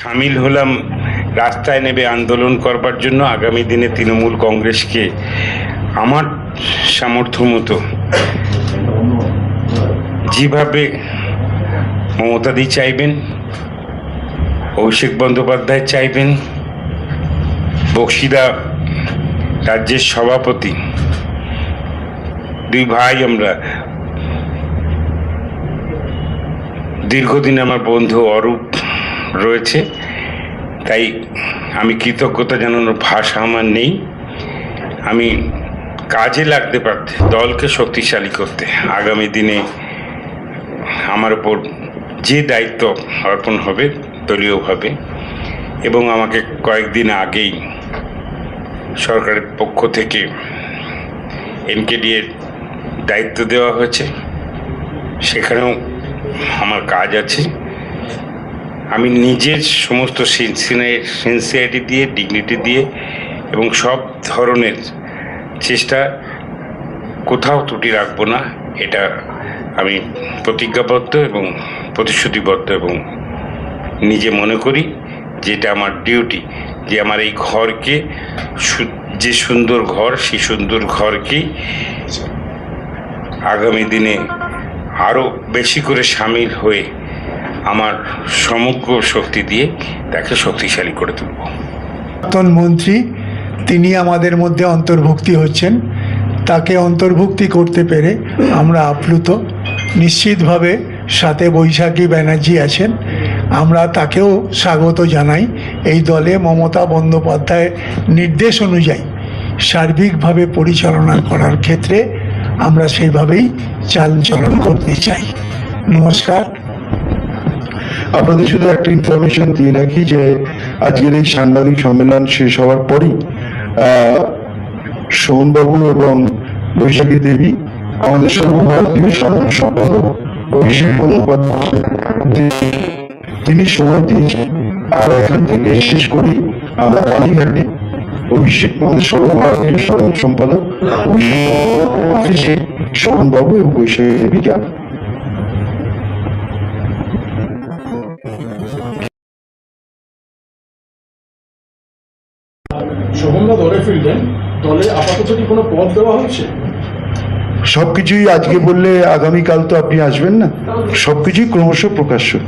সামিল হলাম, রাস্তায় নেবে আন্দোলন করবার জন্য আগামী দিনে তৃণমূল কংগ্রেসকে আমার সামর্থ্য মতো যেভাবে মমতাদি চাইবেন, অভিষেক বন্দ্যোপাধ্যায় চাইবেন, বক্সিদা রাজ্যের সভাপতি, দুই ভাই আমরা, দীর্ঘদিন আমার বন্ধু অরূপ রয়েছে। তাই আমি কৃতজ্ঞতা জানানোর ভাষা আমার নেই। আমি কাজে লাগতে পারতে, দলকে শক্তিশালী করতে। আগামী দিনে আমার ওপর যে দায়িত্ব অর্পণ হবে দলীয়ভাবে এবং আমাকে কয়েকদিন আগেই সরকারের পক্ষ থেকে এনকেডি এর দায়িত্ব দেওয়া হয়েছে। সেখানেও আমার কাজ আছে। আমি নিজের সমস্ত সিনসিয়ারিটি দিয়ে ডিগনিটি দিয়ে এবং সব ধরনের চেষ্টা কোথাও ত্রুটি রাখব না। এটা আমি প্রতিজ্ঞাবদ্ধ এবং প্রতিশ্রুতিবদ্ধ এবং নিজে মনে করি যে এটা আমার ডিউটি যে আমার এই ঘরকে যে সুন্দর ঘর, সেই সুন্দর ঘরকেই আগামী দিনে আরও বেশি করে সামিল হয়ে আমার সমগ্র শক্তি দিয়ে তাকে শক্তিশালী করে তুলব। প্রাক্তন মন্ত্রী, তিনি আমাদের মধ্যে অন্তর্ভুক্তি হচ্ছেন। তাকে অন্তর্ভুক্তি করতে পেরে আমরা আপ্লুত। নিশ্চিতভাবে সাথে বৈশাখী ব্যানার্জি আছেন। আমরা তাকেও স্বাগত জানাই। এই দলে মমতা বন্দ্যোপাধ্যায়ের নির্দেশ অনুযায়ী সার্বিকভাবে পরিচালনা করার ক্ষেত্রে আমরা সেইভাবেই চালচলন করতে চাই। নমস্কার। আপনাদের শুধু একটা ইনফরমেশন দিয়ে রাখি যে আজকের এই সাংবাদিক সম্মেলন শেষ হওয়ার পরই আহ, সোমবাবু এবং বৈশাখী দেবী আমাদের সর্বভারতীয় সাধারণ সম্পাদক অভিষেক তিনি সময় দিয়েছেন। আর এখান থেকে শেষ করি আমরা কালীঘাটে। অভিষেক আমাদের সর্বভারতীয় সাধারণ সম্পাদক অভিষেক সোমবাবু এবং বৈশাখী দেবী যান সবকিছুই আজকে বললে আগামীকাল তো আপনি আসবেন না। সবকিছুই ক্রমশ প্রকাশ্য।